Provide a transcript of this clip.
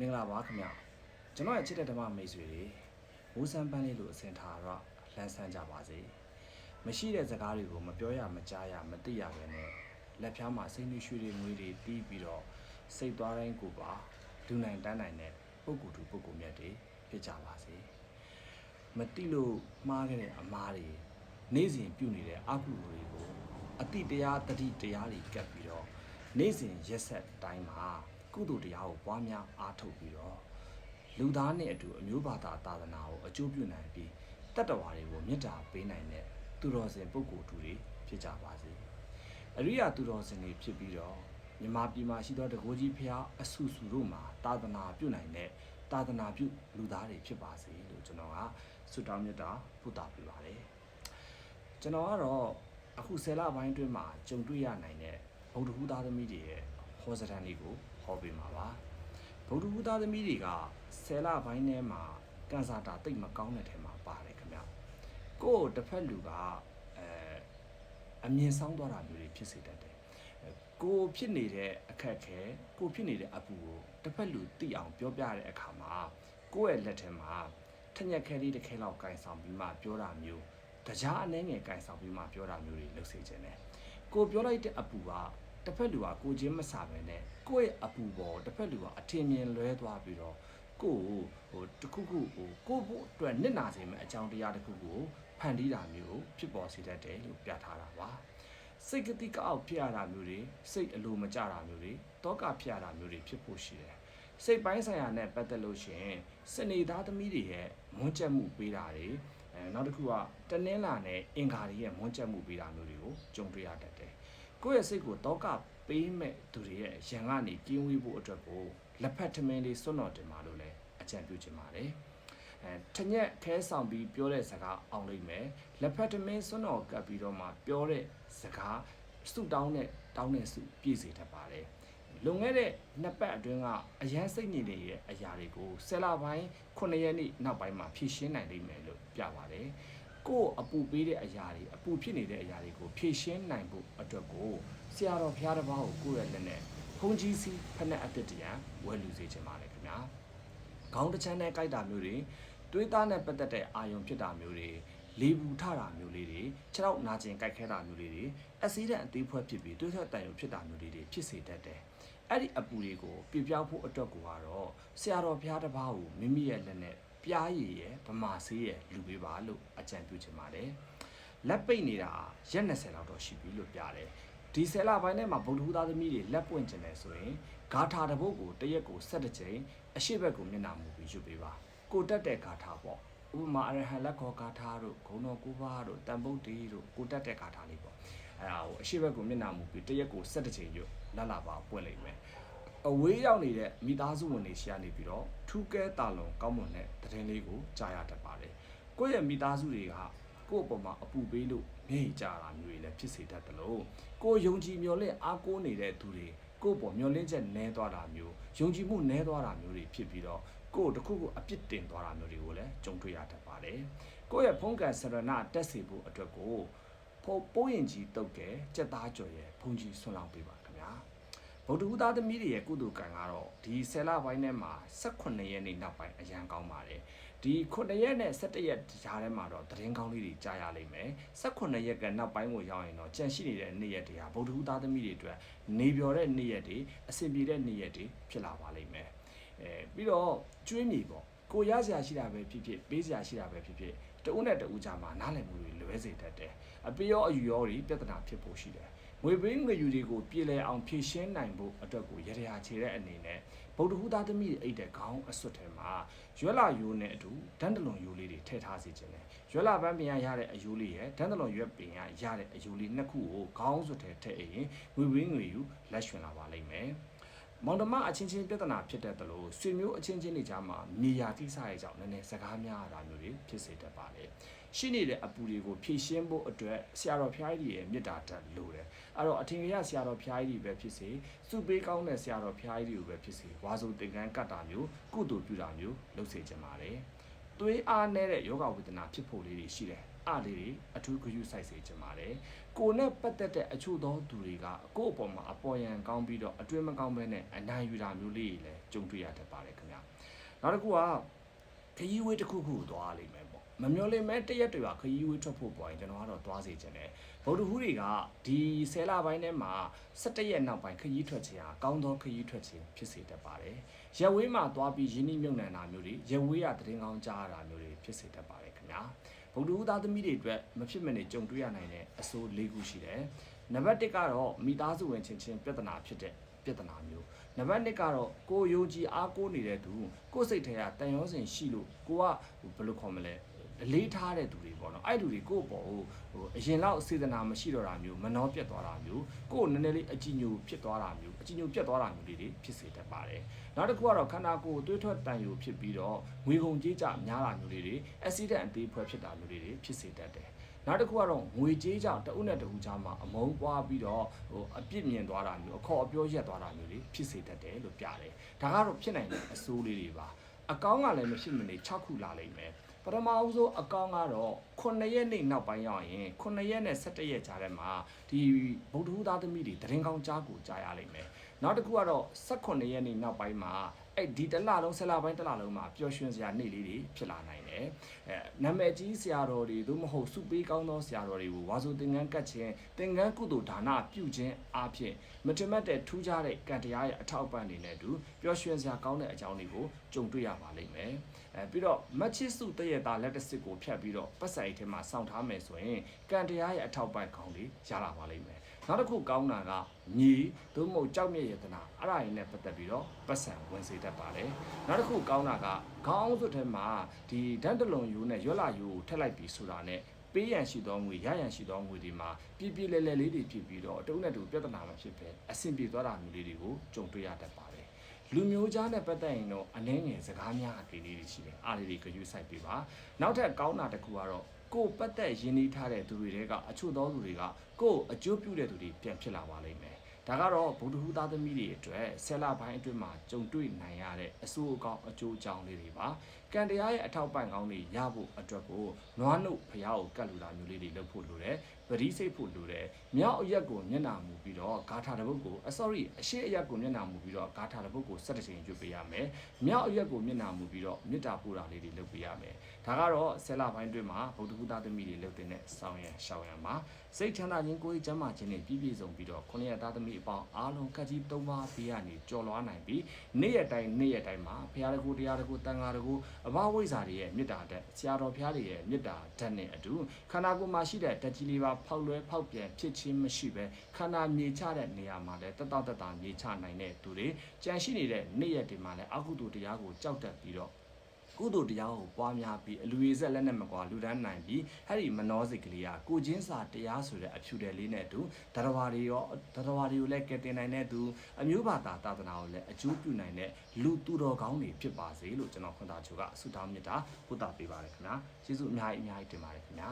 မင်္ဂလာပါခင်ဗျကျွန်တော်ရဲ့ချစ်တဲ့ဓမ္မမိတ်ဆွေတွေမိုးစမ်းပန်းလေးလိုအစဉ်ထားတော့လန်းဆန်းကြပါစေမရှိတဲ့စကားတွေကိုမပြောရမကြားရမသိရပဲနဲ့လက်ဖြားမှာစိတ်နှွေးရွှေတွေငွေတွေတီးပြီးတော့စိတ်သွားတိုင်းကိုပါလူနိုင်တန်းနိုင်တဲ့ပုဂ္ဂိုလ်သူပုဂ္ဂိုလ်မြတ်တွေဖြစ်ကြပါစေမတိလို့မှားခဲ့တဲ့အမားတွေနေ့စဉ်ပြုနေတဲ့အကုသိုလ်တွေကိုအတိတရားတတိတရားတွေကပ်ပြီးတော့နေ့စဉ်ရက်ဆက်တိုင်းမှာ ကုသိုလ်တရားကိုပွားများအားထုတ်ပြီးတော့လူသားနဲ့အတူအမျိုးဘာသာသာသနာကိုအကျိုးပြုနိုင်ပြီးတတ္တဝါတွေကိုမေတ္တာပေးနိုင်တဲ့သူတော်စင်ပုဂ္ဂိုလ်သူတွေဖြစ်ကြပါစေအရိယာသူတော်စင်တွေဖြစ်ပြီးတော့မြမပြည်မှာရှိသောတကိုးကြီးဖျားအဆုစုတို့မှာသာသနာပြုနိုင်တဲ့သာသနာပြုလူသားတွေဖြစ်ပါစေလို့ကျွန်တော်ကဆုတောင်းမြတ်တာပို့တာပြပါတယ်ကျွန်တော်ကတော့အခုဆယ်လပိုင်းအတွင်းမှာကြုံတွေ့ရနိုင်တဲ့ဗုဒ္ဓဟူသားသမီးတွေရဲ့ဟောစတန်လေးကို ဟောပေးမှာပါဗုဒ္ဓဘုသားသမီးတွေကဆယ်လပိုင်းထဲမှာကန်ဆာတာတိတ်မကောင်းတဲ့ထဲမှာပါတယ်ခင်ဗျကိုယ့်တစ်ဖက်လူကအဲအမြင်ဆောင်သွားတာမျိုးတွေဖြစ်စေတတ်တယ်အဲကိုဖြစ်နေတဲ့အခက်ခဲကိုဖြစ်နေတဲ့အပူကိုတစ်ဖက်လူသိအောင်ပြောပြတဲ့အခါမှာကိုယ့်ရဲ့လက်ထဲမှာထညက်ခဲလေးတစ်ခဲလောက်ကင်ဆောင်ပြီးမှပြောတာမျိုးတရားအနှဲငယ်ကင်ဆောင်ပြီးမှပြောတာမျိုးတွေလုပ်စေခြင်းတယ်ကိုပြောလိုက်တဲ့အပူက တစ်ဖက်လူကကိုချင်းမစာပဲနဲ့ကိုယ့်ရဲ့အပူပေါ်တစ်ဖက်လူကအထင်မြင်လွဲသွားပြီးတော့ကိုယ့်ကိုဟိုတခုခုဟိုကိုယ့်ဘုအတွက်နစ်နာစေမယ့်အကြောင်းတရားတစ်ခုကိုဖန်တီးတာမျိုးဖြစ်ပေါ်စေတတ်တယ်လို့ပြထားတာပါစိတ်ကတိကအောက်ဖြစ်ရတာမျိုးတွေစိတ်အလိုမကျတာမျိုးတွေတောကဖြစ်ရတာမျိုးတွေဖြစ်ဖို့ရှိတယ်စိတ်ပိုင်းဆိုင်ရာနဲ့ပတ်သက်လို့ရှိရင်စနေသားသမီးတွေရဲ့မွန်းကျက်မှုပေးတာတွေအဲနောက်တစ်ခုကတနင်္လာနဲ့အင်္ဂါတွေရဲ့မွန်းကျက်မှုပေးတာမျိုးတွေကိုကြုံတွေ့ရတတ်တယ် ကိုယ့်ရဲ့စိတ်ကိုတောကပေးမဲ့သူတွေရဲ့ရန်ကနေကင်းဝေးဖို့အတွက်ကိုလက်ဖက်ထမင်းလေးစွန့်တော်တင်ပါလို့လည်းအကြံပြုချင်ပါတယ်အဲထညက်ခဲဆောင်ပြီးပြောတဲ့စကားအောင်လိမ့်မယ်လက်ဖက်ထမင်းစွန့်တော်ကပ်ပြီးတော့မှပြောတဲ့စကားစုတောင်းတဲ့တောင်းတဲ့စုပြည့်စေတတ်ပါတယ်လွန်ခဲ့တဲ့နှစ်ပတ်အတွင်းကအရန်စိတ်ညစ်နေရဲ့အရာတွေကိုဆယ်လပိုင်း9ရက်နေ့နောက်ပိုင်းမှာဖြည့်ရှင်းနိုင်လိမ့်မယ်လို့ပြပါတယ် ကိုယ့်အပူပေးတဲ့အရာတွေအပူဖြစ်နေတဲ့အရာတွေကိုဖြည့်ရှင်းနိုင်ဖို့အတွက်ကိုဆရာတော်ဘုရားတစ်ပါးကိုကိုယ့်ရဲ့လက်နဲ့ဖုန်ကြီးစီဖက်နဲ့အတစ်တရံဝယ်လူစေချင်ပါတယ်ခင်ဗျာခေါင်းတစ်ချမ်းနဲ့ကြိုက်တာမျိုးတွေတွေးသားနဲ့ပတ်သက်တဲ့အာယုံဖြစ်တာမျိုးတွေလေဘူးထတာမျိုးလေးတွေခြေထောက်နာကျင်ကြိုက်ခဲတာမျိုးလေးတွေအဆီးဒန်အသေးဖွဲဖြစ်ပြီးတွေးထွက်တန်ရုံဖြစ်တာမျိုးလေးတွေဖြစ်စေတတ်တယ်အဲ့ဒီအပူတွေကိုပြပြောက်ဖို့အတွက်ကိုကတော့ဆရာတော်ဘုရားတစ်ပါးကိုမိမိရဲ့လက်နဲ့ ပြားရည်ရဲ့ဗမာဆေးရဲ့လူပေးပါလို့အကြံပြုချင်ပါတယ်လက်ပိတ်နေတာရက်20လောက်တော့ရှိပြီလို့ပြတယ်ဒီဆယ်လပိုင်းထဲမှာဗုဒ္ဓဟူသားသမီးတွေလက်ပွင့်ကျင်တယ်ဆိုရင်ဂါထာတစ်ပုဒ်ကိုတစ်ရက်ကို7ကြိမ်အရှိဘက်ကိုမျက်နှာမူပြီးယူပေးပါကိုတက်တဲ့ဂါထာပေါ့ဥပမာအရဟံလက်ခေါ်ဂါထာတို့ဂုံတော်ကိုးပါးတို့တန်ဗုဒ္ဓေတို့ကိုတက်တဲ့ဂါထာလေးပေါ့အဲဒါကိုအရှိဘက်ကိုမျက်နှာမူပြီးတစ်ရက်ကို7ကြိမ်ယူလတ်လာပါပွင့်လိမ့်မယ် အဝေးရောက်နေတဲ့မိသားစုဝင်တွေရှာနေပြီးတော့ထူးကဲတာလုံကောင်းမွန်တဲ့သတင်းလေးကိုကြားရတတ်ပါတယ်ကိုယ့်ရဲ့မိသားစုတွေကကိုယ့်အပေါ်မှာအပူပေးလို့မျက်ရည်ကျတာမျိုးတွေလည်းဖြစ်စေတတ်တယ်လို့ကိုယ်ယုံကြည်မျှော်လင့်အားကိုးနေတဲ့သူတွေကိုယ့်ပေါ်မျှော်လင့်ချက်နည်းသွားတာမျိုးယုံကြည်မှုနည်းသွားတာမျိုးတွေဖြစ်ပြီးတော့ကိုယ်တခုခုအပြစ်တင်သွားတာမျိုးတွေကိုလည်းကြုံတွေ့ရတတ်ပါတယ်ကိုယ့်ရဲ့ဖုံးကန်ဆရဏတက်စေဖို့အတွက်ကိုဖို့ပိုးရင်ကြီးတုတ်ကဲစက်သားကြော်ရဲ့ဖုန်ကြီးဆွန့်လောင်းပေးပါခင်ဗျာ ဗုဒ္ဓဟူသားသမီးတွေရဲ့ကုသိုလ်ကံကတော့ဒီဆယ်လပိုင်းထဲမှာ18ရက်နေ့နောက်ပိုင်းအရန်ကောင်းပါတယ်ဒီ9ရက်နဲ့17ရက်ကြားထဲမှာတော့သတင်းကောင်းလေးတွေကြားရလိမ့်မယ်18ရက်ကနောက်ပိုင်းကိုရောက်ရင်တော့ကြန့်ရှိနေတဲ့နေ့ရက်တွေဟာဗုဒ္ဓဟူသားသမီးတွေအတွက်နေပြော်တဲ့နေ့ရက်တွေအဆင်ပြေတဲ့နေ့ရက်တွေဖြစ်လာပါလိမ့်မယ်အဲပြီးတော့ကျွေးမြေပေါ့ကိုရစရာရှိတာပဲဖြစ်ဖြစ်ပေးစရာရှိတာပဲဖြစ်ဖြစ်တဦးနဲ့တဦးကြားမှာနားလည်မှုတွေလွဲစေတတ်တယ်အပေးရောအယူရောတွေပြဿနာဖြစ်ဖို့ရှိတယ် ငွေပေးငွေယူတွေကိုပြည်လဲအောင်ဖြည့်ရှင်းနိုင်ဖို့အတွက်ကိုရရချေတဲ့အနေနဲ့ဗုဒ္ဓဟူသားသမီးတွေအိတ်တဲ့ခေါင်းအစွတ်ထဲမှာရွက်လာယိုးနဲ့အတူဒန်းတလွန်ယိုးလေးတွေထည့်ထားစေခြင်းလေရွက်လာပန်းပင်ရရတဲ့အယိုးလေးရဲ့ဒန်းတလွန်ရွက်ပင်ရရတဲ့အယိုးလေးနှစ်ခုကိုခေါင်းစွတ်ထဲထည့်ရင်ငွေပေးငွေယူလက်ရွှင်လာပါလိမ့်မယ် မောင်တမအချင်းချင်းပြဿနာဖြစ်တဲ့တလို့ဆွေမျိုးအချင်းချင်းတွေကြားမှာနေရာကိစ္စရဲ့ကြောင့်နည်းနည်းစကားများရတာမျိုးတွေဖြစ်စေတတ်ပါတယ်ရှိနေတဲ့အပူတွေကိုဖြည့်ရှင်းဖို့အတွက်ဆရာတော်ဖျားကြီးရဲ့မေတ္တာဓာတ်လိုတယ်အဲ့တော့အထင်ကြီးဆရာတော်ဖျားကြီးပဲဖြစ်စေစုပေးကောင်းတဲ့ဆရာတော်ဖျားကြီးကိုပဲဖြစ်စေဝါဆိုသင်္ကန်းကတ်တာမျိုးကုသိုလ်ပြုတာမျိုးလုပ်စေချင်ပါတယ်သွေးအားနည်းတဲ့ယောဂဝေဒနာဖြစ်ဖို့လေးတွေရှိတယ် အားလေးတွေအထူးဂရုစိုက်စေချင်ပါတယ်ကိုနဲ့ပတ်သက်တဲ့အချို့သောသူတွေကကိုယ့်အပေါ်မှာအပေါ်ယံကောင်းပြီးတော့အတွင်းမကောင်းဘဲနဲ့အနိုင်ယူတာမျိုးလေးတွေလည်းကြုံတွေ့ရတတ်ပါတယ်ခင်ဗျာနောက်တစ်ခုကခရီးဝေးတစ်ခုခုကိုသွားလိမ့်မယ်ပေါ့မမျော်လင့်မဲတရက်တွေကခရီးဝေးထွက်ဖို့ပေါ်ရင်ကျွန်တော်ကတော့သွားစေချင်တယ်ဗုဒ္ဓဟူးတွေကဒီဆယ်လပိုင်းထဲမှာ17ရက်နောက်ပိုင်းခရီးထွက်ခြင်းဟာကောင်းသောခရီးထွက်ခြင်းဖြစ်စေတတ်ပါတယ်ရက်ဝေးမှာသွားပြီးယင်းနှိမ့်မြုံနှံတာမျိုးတွေရက်ဝေးရသတင်းကောင်းကြားရတာမျိုးတွေဖြစ်စေတတ်ပါတယ်ခင်ဗျာ ဗုဒ္ဓဟူးသားသမီးတွေအတွက်မဖြစ်မနေကြုံတွေ့ရနိုင်တဲ့အဆိုး၄ခုရှိတယ်နံပါတ်1ကတော့မိသားစုဝင်ချင်းချင်းပြဿနာဖြစ်တဲ့ပြဿနာမျိုးနံပါတ်2ကတော့ကိုယုံကြည်အားကိုးနေတဲ့သူကိုယ်စိတ်ထဲကတန်ရောစင်ရှိလို့ကိုကဘယ်လိုခေါ်မလဲ အလေးထားတဲ့သူတွေပေါ့နော်အဲ့လူတွေကိုယ့်ပေါ်ဟိုဟိုအရင်လောက်စေတနာမရှိတော့တာမျိုးမနှောပြတ်သွားတာမျိုးကိုယ်နည်းနည်းလေးအကြည်ညိုဖြစ်သွားတာမျိုးအကြည်ညိုပြတ်သွားတာမျိုးလေးတွေဖြစ်စေတတ်ပါတယ်နောက်တစ်ခုကတော့ခန္ဓာကိုယ်သွေးထွက်တန်ယိုဖြစ်ပြီးတော့ငွေကုန်ကြေးကြများတာမျိုးလေးတွေအက်ဆီဒန့်အသေးဖွဲဖြစ်တာမျိုးလေးတွေဖြစ်စေတတ်တယ်နောက်တစ်ခုကတော့ငွေကြေးကြောင့်တအုပ်နဲ့တအုပ်ကြားမှာအမုန်းပွားပြီးတော့ဟိုအပြစ်မြင်သွားတာမျိုးအခေါ်အပြောရက်သွားတာမျိုးတွေဖြစ်စေတတ်တယ်လို့ပြတယ်ဒါကတော့ဖြစ်နိုင်တဲ့အဆိုးလေးတွေပါအကောင်းကလည်းမဖြစ်မနေ6ခုလာလိမ့်မယ် ပထမအဦးဆုံးအကောင်းကတော့9ရက်နေ့နောက်ပိုင်းရောက်ရင်9ရက်နဲ့17ရက်ကြားထဲမှာဒီဗုဒ္ဓဟူးသားသမီးတွေတရင်ကောင်းကြားကိုကြားရလိမ့်မယ် နောက်တစ်ခုကတော့18ရက်နေ့နောက်ပိုင်းမှာအဲ့ဒီတစ်လလုံးဆယ်လပိုင်းတစ်လလုံးမှာပျော်ရွှင်စရာနေ့လေးတွေဖြစ်လာနိုင်တယ်အဲနာမည်ကြီးဆရာတော်တွေသို့မဟုတ်စုပေးကောင်းသောဆရာတော်တွေကိုဝါဆိုသင်္ကန်းကတ်ခြင်းသင်္ကန်းကုသိုလ်ဒါနပြုခြင်းအားဖြင့်မထင်မှတ်တဲ့ထူးခြားတဲ့ကံတရားရဲ့အထောက်အပံ့တွေနဲ့အတူပျော်ရွှင်စရာကောင်းတဲ့အကြောင်းတွေကိုကြုံတွေ့ရပါလိမ့်မယ်အဲပြီးတော့မချစ်စုတည့်ရတာလက်တစ်စစ်ကိုဖြတ်ပြီးတော့ပတ်ဆိုင်ထဲမှာစောင့်ထားမယ်ဆိုရင်ကံတရားရဲ့အထောက်ပံ့ကောင်းတွေရလာပါလိမ့်မယ် နောက်တစ်ခုကောင်းတာကညီသို့မဟုတ်ကြောက်မြက်ယတနာအဲ့ဒါရင်းနဲ့ပတ်သက်ပြီးတော့ပတ်စံဝင်စေတတ်ပါတယ်နောက်တစ်ခုကောင်းတာကခေါင်းစွတ်ထဲမှာဒီဓာတ်တလုံးယူနဲ့ရွက်လာယူကိုထက်လိုက်ပြီးဆိုတာနဲ့ပေးရန်ရှိသောငွေရရန်ရှိသောငွေတွေမှာပြပြလဲလဲလေးတွေဖြစ်ပြီးတော့တုံးနဲ့တူပြဿနာမဖြစ်ပဲအဆင်ပြေသွားတာမျိုးလေးတွေကိုကြုံတွေ့ရတတ်ပါတယ်လူမျိုးကြားနဲ့ပတ်သက်ရင်တော့အနှဲငယ်စကားများအကြေလေးတွေရှိတယ်အားလေးတွေကယူဆိုင်ပေးပါနောက်ထပ်ကောင်းတာတစ်ခုကတော့ ကိုယ်ပတ်သက်ရင်းနှီးထားတဲ့သူတွေတဲကအချို့သောသူတွေကကိုယ်အကျိုးပြုတဲ့သူတွေပြန်ဖြစ်လာပါလိမ့်မယ်ဒါကတော့ဗုဒ္ဓဟူသားသမီးတွေအတွက်ဆယ်လပိုင်းအတွင်းမှာကြုံတွေ့နိုင်ရတဲ့အဆိုးအကောင်းအကျိုးအကြောင်းလေးတွေပါကံတရားရဲ့အထောက်ပံ့ကောင်းတွေရဖို့အတွက်ကိုနွားနှုတ်ဖျားကိုကတ်လူတာမျိုးလေးတွေလုပ်ဖို့လိုတယ်ပရိစိတ်ဖို့လိုတယ်မြောက်အရက်ကိုမျက်နှာမူပြီးတော့ဂါထာတစ်ပုဒ်ကိုအ sorry အရှိအရက်ကိုမျက်နှာမူပြီးတော့ဂါထာတစ်ပုဒ်ကို၁၇ချိန်ရွတ်ပေးရမယ်မြောက်အရက်ကိုမျက်နှာမူပြီးတော့မေတ္တာပို့တာလေးတွေလုပ်ပေးရမယ်ဒါကတော့ဆယ်လပိုင်းအတွင်းမှာဗုဒ္ဓဟူသားသမီးတွေလုပ်တဲ့ဆောင်းရံရှောင်းရံမှာစိတ်ချမ်းသာခြင်းကိုယ်ကျမ်းမာခြင်းနဲ့ပြည့်ပြည့်စုံပြီးတော့ခုနှစ်ရက်သားသမီးအပေါင်းအားလုံးကတ်ကြီးသုံးပါးပေးရနေကြော်လွားနိုင်ပြီးနေ့ရက်တိုင်းနေ့ရက်တိုင်းမှာဘုရားတကူတရားတကူတန်ဃာတကူအဘဝိဇ္ဇာတွေရဲ့မေတ္တာဓာတ်ဆရာတော်ဘုရားတွေရဲ့မေတ္တာဓာတ်နဲ့အတူခန္ဓာကိုယ်မှာရှိတဲ့ဓာတ်ကြီးလေးပါဖောက်လွဲဖောက်ပြန်ဖြစ်ခြင်းမရှိပဲခန္ဓာမြေချတဲ့နေရာမှာလည်းတတတတမြေချနိုင်တဲ့သူတွေကြံရှိနေတဲ့နေ့ရက်တွေမှာလည်းအကုသိုလ်တရားကိုကြောက်တတ်ပြီးတော့ ကုသိုလ်တရားကိုပွားများပြီးအလူရည်ဆက်လက်နဲ့မကွာလူဒန်းနိုင်ပြီးအဲ့ဒီမနောစိတ်ကလေးကကိုချင်းစာတရားဆိုတဲ့အဖြူတယ်လေးနဲ့အတူတရဝါတွေရောတရဝါတွေကိုလည်းကယ်တင်နိုင်တဲ့သူအမျိုးဘာသာသာသနာကိုလည်းအကျိုးပြုနိုင်တဲ့လူသူတော်ကောင်းတွေဖြစ်ပါစေလို့ကျွန်တော်ခွန်သားချိုကဆုတောင်းမြတ်တာပို့တာပေးပါတယ်ခင်ဗျာကျေးဇူးအများကြီးအများကြီးတင်ပါတယ်ခင်ဗျာ